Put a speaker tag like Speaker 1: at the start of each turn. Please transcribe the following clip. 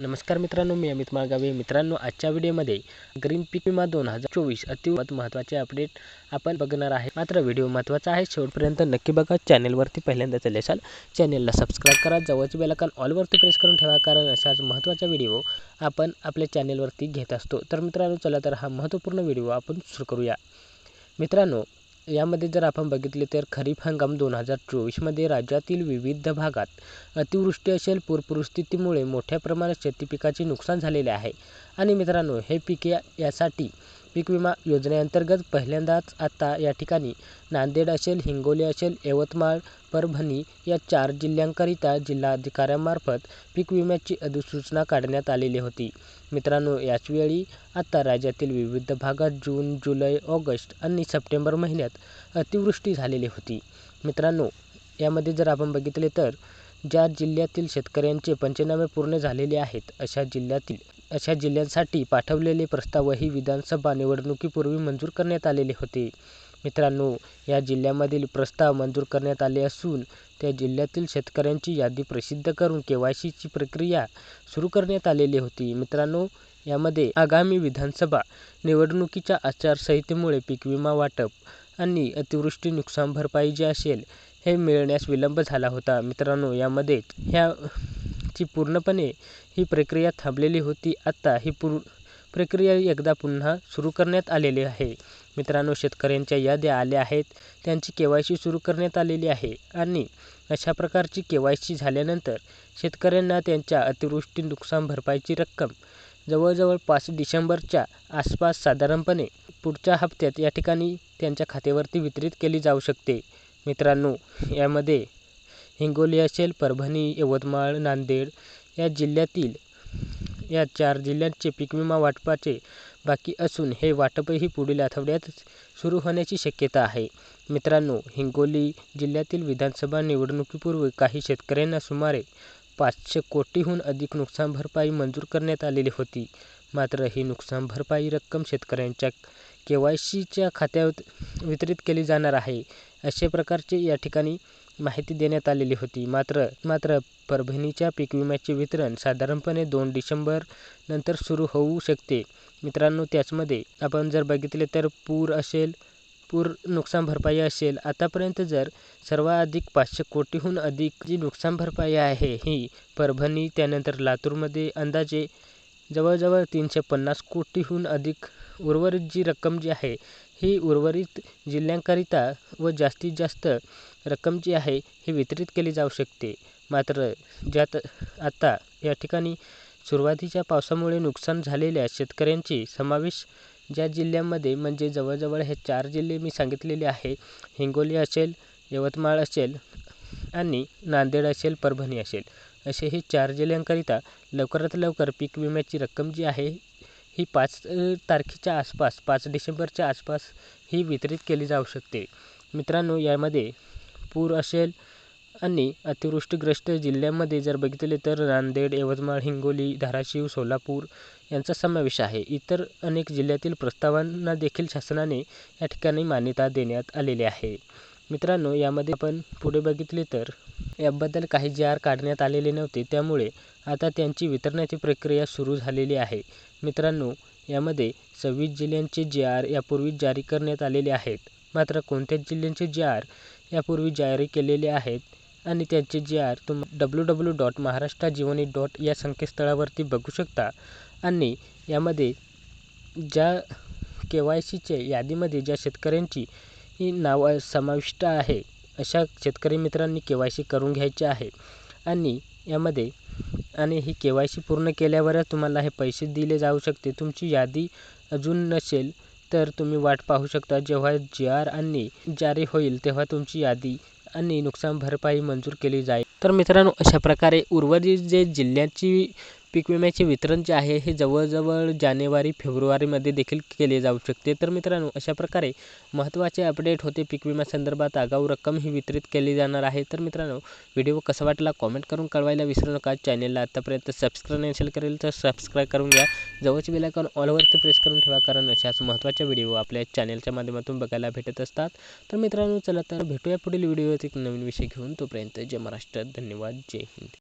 Speaker 1: नमस्कार मित्रांनो मी अमित माळगावे. मित्रांनो आजच्या व्हिडिओमध्ये ग्रीन पीक विमा दोन हजार चोवीस अतिवत महत्त्वाचे अपडेट आपण बघणार आहे. मात्र व्हिडिओ महत्त्वाचा आहे. शेवटपर्यंत नक्की बघा. चॅनेलवरती पहिल्यांदा चले असाल चॅनेलला सबस्क्राईब करा. जवळचे बेलाकान ऑलवरती प्रेस करून ठेवा कारण अशाच महत्त्वाचा व्हिडिओ आपण आपल्या चॅनेलवरती घेत असतो. तर मित्रांनो चला तर हा महत्त्वपूर्ण व्हिडिओ आपण सुरू करूया. मित्रांनो यामध्ये जर आपण बघितले तर खरीप हंगाम दोन हजार चोवीसमध्ये राज्यातील विविध भागात अतिवृष्टी असेल पूरपरिस्थितीमुळे मोठ्या प्रमाणात शेती पिकाचे नुकसान झालेले आहे. आणि मित्रांनो हे पिके यासाठी पीक विमा योजनेअंतर्गत पहिल्यांदाच आता या ठिकाणी नांदेड असेल हिंगोली असेल यवतमाळ परभणी या चार जिल्ह्यांकरिता जिल्हाधिकाऱ्यांमार्फत पीक विम्याची अधिसूचना काढण्यात आलेली होती. मित्रांनो याचवेळी आता राज्यातील विविध भागात जून जुलै ऑगस्ट आणि सप्टेंबर महिन्यात अतिवृष्टी झालेली होती. मित्रांनो यामध्ये जर आपण बघितले तर ज्या जिल्ह्यातील शेतकऱ्यांचे पंचनामे पूर्ण झालेले आहेत अशा जिल्ह्यातील अशा जिल्ह्यांसाठी पाठवलेले प्रस्तावही विधानसभा निवडणुकीपूर्वी मंजूर करण्यात आलेले होते. मित्रांनो या जिल्ह्यामधील प्रस्ताव मंजूर करण्यात आले असून त्या जिल्ह्यातील शेतकऱ्यांची यादी प्रसिद्ध करून के वाय सीची प्रक्रिया सुरू करण्यात आलेली होती. मित्रांनो यामध्ये आगामी विधानसभा निवडणुकीच्या आचारसंहितेमुळे पीक विमा वाटप आणि अतिवृष्टी नुकसान भरपाई जे असेल हे मिळण्यास विलंब झाला होता. मित्रांनो यामध्ये ह्या ची पूर्णपणे ही प्रक्रिया थांबलेली होती. आत्ता ही पूर्ण प्रक्रिया एकदा पुन्हा सुरू करण्यात आलेली आहे. मित्रांनो शेतकऱ्यांच्या याद्या आल्या आहेत. त्यांची के वाय सी सुरू करण्यात आलेली आहे आणि अशा प्रकारची के वाय सी झाल्यानंतर शेतकऱ्यांना त्यांच्या अतिवृष्टी नुकसान भरपाईची रक्कम जवळजवळ पाच डिसेंबरच्या आसपास साधारणपणे पुढच्या हप्त्यात या ठिकाणी त्यांच्या खात्यावरती वितरित केली जाऊ शकते. मित्रांनो यामध्ये हिंगोली असेल परभणी यवतमाळ नांदेड या जिल्ह्यातील या चार जिल्ह्यांचे पीक विमा वाटपाचे बाकी असून हे वाटपही पुढील आठवड्यात सुरू होण्याची शक्यता आहे. मित्रांनो हिंगोली जिल्ह्यातील विधानसभा निवडणुकीपूर्वी काही शेतकऱ्यांना सुमारे पाचशे कोटीहून अधिक नुकसान भरपाई मंजूर करण्यात आलेली होती. मात्र ही नुकसान भरपाई रक्कम शेतकऱ्यांच्या के वाय सीच्या खात्यात वितरित केली जाणार आहे. अशा प्रकारचे या ठिकाणी माहिती देण्यात आलेली होती. मात्र मात्र परभणीच्या पीक विम्याचे वितरण साधारणपणे दोन डिसेंबर नंतर सुरू होऊ शकते. मित्रांनो त्याचमध्ये आपण जर बघितले तर पूर असेल पूर नुकसान भरपाई असेल आतापर्यंत जर सर्वाधिक पाचशे कोटीहून अधिक जी नुकसान भरपाई आहे ही परभणी त्यानंतर लातूरमध्ये अंदाजे जवळजवळ तीनशे पन्नास कोटीहून अधिक उर्वरित जी रक्कम जी आहे ही उर्वरित जिल्ह्यांकरिता व जास्तीत जास्त रक्कम जी आहे ही वितरित केली जाऊ शकते. मात्र ज्यात आता या ठिकाणी सुरुवातीच्या पावसामुळे नुकसान झालेल्या शेतकऱ्यांची समावेश ज्या जिल्ह्यांमध्ये म्हणजे जवळजवळ हे चार जिल्हे मी सांगितलेले आहे हिंगोली असेल यवतमाळ असेल आणि नांदेड असेल परभणी असेल. असे हे चार जिल्ह्यांकरिता लवकरात लवकर पीक विम्याची रक्कम जी आहे ही पाच तारखेच्या आसपास पाच डिसेंबरच्या आसपास ही वितरित केली जाऊ शकते. मित्रांनो यामध्ये पूर असेल आणि अतिवृष्टीग्रस्त जिल्ह्यांमध्ये जर बघितले तर नांदेड यवतमाळ हिंगोली धाराशिव सोलापूर यांचा समावेश आहे. इतर अनेक जिल्ह्यातील प्रस्तावांना देखील शासनाने या ठिकाणी मान्यता देण्यात आलेली आहे. मित्रांनो यामध्ये आपण पुढे बघितले तर याबद्दल काही जे आर काढण्यात आलेले नव्हते. त्यामुळे आता त्यांची वितरणाची प्रक्रिया सुरू झालेली आहे. मित्रांनो यामध्ये सव्वीस जिल्ह्यांचे जे आर यापूर्वी जारी करण्यात आलेले आहेत. मात्र कोणत्याच जिल्ह्यांचे जे आर यापूर्वी जारी केलेले आहेत आणि त्यांचे जे आर तुम डब्ल्यू डब्ल्यू डॉट महाराष्ट्र जीवनी डॉट या संकेतस्थळावरती बघू शकता. आणि यामध्ये ज्या के वाय सीच्या यादीमध्ये ज्या शेतकऱ्यांची ही नावं समाविष्ट आहे अशा शेतकरी मित्रांनी के वाय सी करून घ्यायचे आहे. आणि यामध्ये आणि ही के वाय सी पूर्ण केल्यावरच तुम्हाला हे पैसे दिले जाऊ शकते. तुमची यादी अजून नसेल तर तुम्ही वाट पाहू शकता. जेव्हा जी आर आणि जारी होईल तेव्हा तुमची यादी आणि नुकसान भरपाई मंजूर केली जाईल. तर मित्रांनो अशा प्रकारे उर्वरित जे जिल्ह्याची पीक विम्याचे वितरण जे आहे हे जवळजवळ जानेवारी फेब्रुवारीमध्ये देखील केले जाऊ शकते. तर मित्रांनो अशा प्रकारे महत्त्वाचे अपडेट होते पीक विम्यासंदर्भात आगाऊ रक्कम ही वितरित केली जाणार आहे. तर मित्रांनो व्हिडिओ कसा वाटला कॉमेंट करून कळवायला विसरू नका. चॅनेलला आत्तापर्यंत सबस्क्राईब नसेल करेल तर सबस्क्राईब करून घ्या. जवळचे बेलायकॉन ऑलवरती प्रेस करून ठेवा कारण अशाच महत्त्वाच्या व्हिडिओ आपल्या चॅनेलच्या माध्यमातून बघायला भेटत असतात. तर मित्रांनो चला तर भेटूया पुढील व्हिडिओत एक नवीन विषय घेऊन. तोपर्यंत जय महाराष्ट्र. धन्यवाद. जय हिंद.